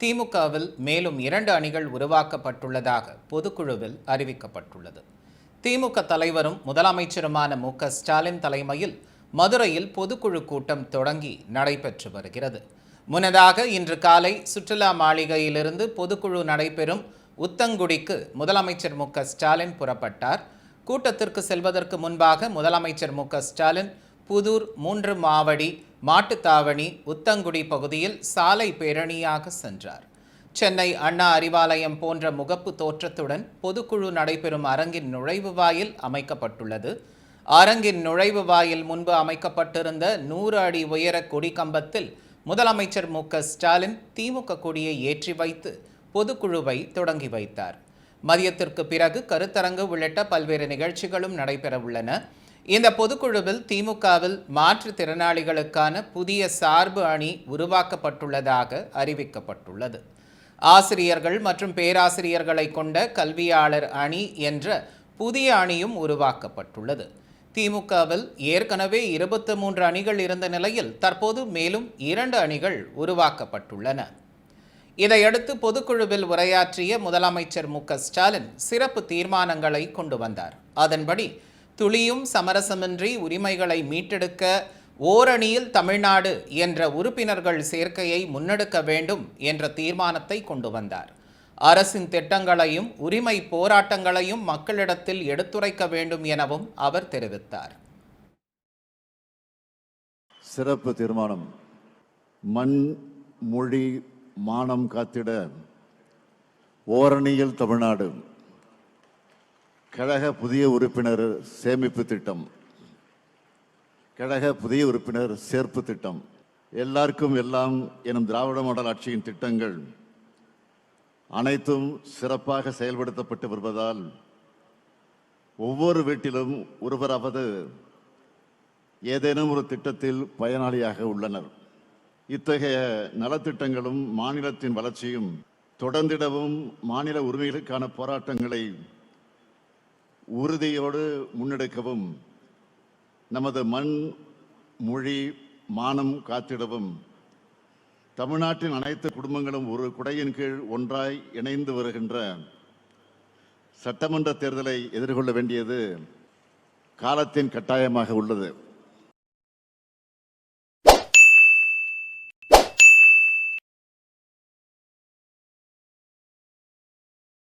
திமுகவில் மேலும் இரண்டு அணிகள் உருவாக்கப்பட்டுள்ளதாக பொதுக்குழுவில் அறிவிக்கப்பட்டுள்ளது. திமுக தலைவரும் முதலமைச்சருமான மு. ஸ்டாலின் தலைமையில் மதுரையில் பொதுக்குழு கூட்டம் தொடங்கி நடைபெற்று வருகிறது. முன்னதாக இன்று காலை சுற்றுலா மாளிகையிலிருந்து பொதுக்குழு நடைபெறும் உத்தங்குடிக்கு முதலமைச்சர் மு. ஸ்டாலின் புறப்பட்டார். கூட்டத்திற்கு செல்வதற்கு முன்பாக முதலமைச்சர் மு. ஸ்டாலின் புதூர் மூன்று மாவடி மாட்டுத்தாவணி உத்தங்குடி பகுதியில் சாலை பேரணியாக சென்றார். சென்னை அண்ணா அறிவாலயம் போன்ற முகப்பு தோற்றத்துடன் பொதுக்குழு நடைபெறும் அரங்கின் நுழைவு வாயில் அமைக்கப்பட்டுள்ளது. அரங்கின் நுழைவு வாயில் முன்பு அமைக்கப்பட்டிருந்த நூறு அடி உயர கொடி கம்பத்தில் முதலமைச்சர் மு. க. ஸ்டாலின் திமுக கொடியை ஏற்றி வைத்து பொதுக்குழுவை தொடங்கி வைத்தார். மதியத்திற்கு பிறகு கருத்தரங்கு உள்ளிட்ட பல்வேறு நிகழ்ச்சிகளும் நடைபெற உள்ளன இந்த பொதுக்குழுவில் திமுகவில் மாற்றுத்திறனாளிகளுக்கான புதிய சார்பு அணி உருவாக்கப்பட்டுள்ளதாக அறிவிக்கப்பட்டுள்ளது. ஆசிரியர்கள் மற்றும் பேராசிரியர்களை கொண்ட கல்வியாளர் அணி என்ற புதிய அணியும் உருவாக்கப்பட்டுள்ளது. திமுகவில் ஏற்கனவே இருபத்தி மூன்று அணிகள் இருந்த நிலையில் தற்போது மேலும் இரண்டு அணிகள் உருவாக்கப்பட்டுள்ளன. இதையடுத்து பொதுக்குழுவில் உரையாற்றிய முதலமைச்சர் மு ஸ்டாலின் சிறப்பு தீர்மானங்களை கொண்டு வந்தார். அதன்படி துளியும் சமரசமின்றி உரிமைகளை மீட்டெடுக்க ஓரணியில் தமிழ்நாடு என்ற உறுப்பினர்கள் சேர்க்கையை முன்னெடுக்க வேண்டும் என்ற தீர்மானத்தை கொண்டு வந்தார். அரசின் திட்டங்களையும் உரிமை போராட்டங்களையும் மக்களிடத்தில் எடுத்துரைக்க வேண்டும் எனவும் அவர் தெரிவித்தார். சிறப்பு தீர்மானம். மண் மொழி மானம் காத்திட ஓரணியில் தமிழ்நாடு கழக புதிய உறுப்பினர் சேமிப்பு திட்டம். கழக புதிய உறுப்பினர் சேர்ப்பு திட்டம். எல்லாருக்கும் எல்லாம் எனும் திராவிட மாடல் ஆட்சியின் திட்டங்கள் அனைத்தும் சிறப்பாக செயல்படுத்தப்பட்டு வருவதால் ஒவ்வொரு வீட்டிலும் ஒருவராவது ஏதேனும் ஒரு திட்டத்தில் பயனாளியாக உள்ளனர். இத்தகைய நலத்திட்டங்களும் மாநிலத்தின் வளர்ச்சியும் தொடர்ந்திடவும் மாநில உரிமைகளுக்கான போராட்டங்களை உறுதியோடு முன்னெடுக்கவும் நமது மண் மொழி மானம் காத்திடவும். தமிழ்நாட்டின் அனைத்து குடும்பங்களும் ஒரு குடையின் கீழ் ஒன்றாய் இணைந்து வருகின்ற சட்டமன்ற தேர்தலை எதிர்கொள்ள வேண்டியது காலத்தின் கட்டாயமாக உள்ளது.